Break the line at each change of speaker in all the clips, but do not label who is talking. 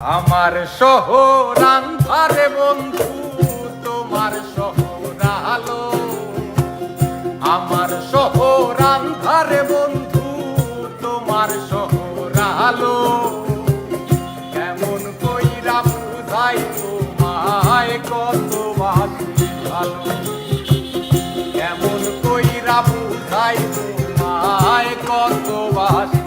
আমার শহর আন্ধারে বন্ধু, তোমার শহর আলো। আমার শহর আন্ধারে বন্ধু, তোমার শহর আলো। কেমন কইরা বুঝাই তোমায় কত বাসি ভালো কেমন কইরা বুঝাই তোমায় কত বাসি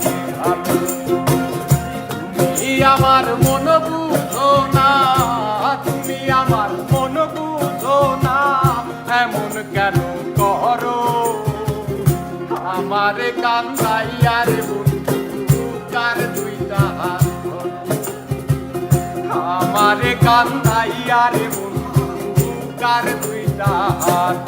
বুঝো না এমন কেন করো আমার কান্দাইয়ার বন্ধু কার দুইটা হাত। আমার কান্দাইয়ার বন্ধু কার দুইটা হাত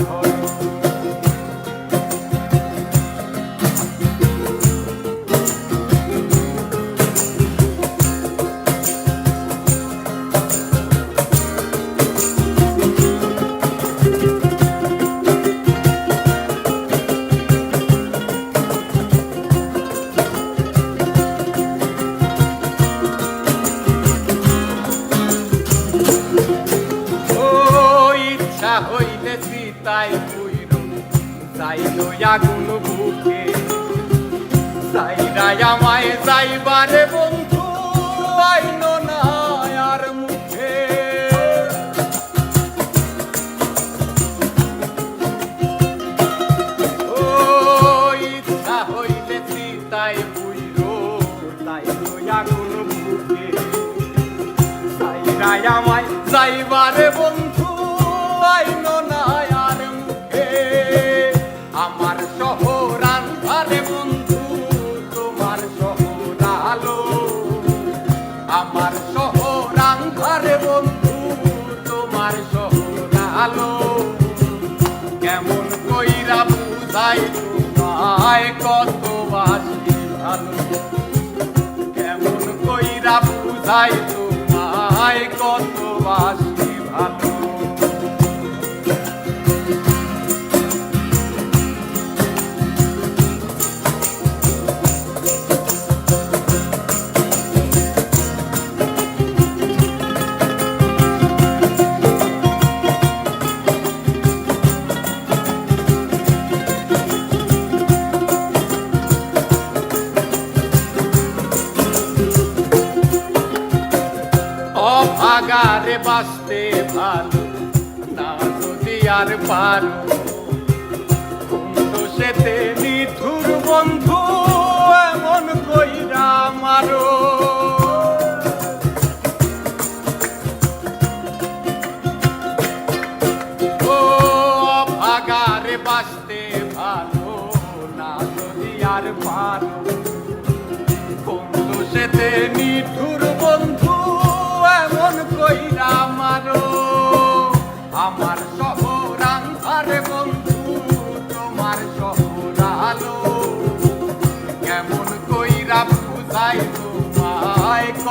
হইলে সীতাই পুইর যাইল আগুন বুকে। সাইরাই আমায় যাইবারে বন্ধু আইন আর মুখে। ও, ইচ্ছা হইলে সীতাই পুইর যাইল আগুন বুকে। সাইরাই আমায় যাইবারে বন্ধু আইন আমার শহর আন্ধারে বন্ধু, তোমার শহর আলো কেমন কইরা বুঝাই তোমায় কত বাসি ভালো। কেমন কইরা বুঝাই তোমায় কত অভাগারে বাঁচতে ভালো, না যদি আর পারো। সেতে নিঠুর বন্ধু, এমন কইরা মারো। ও অভাগারে বাঁচতে ভালো, না যদি আর পারো।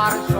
маршем.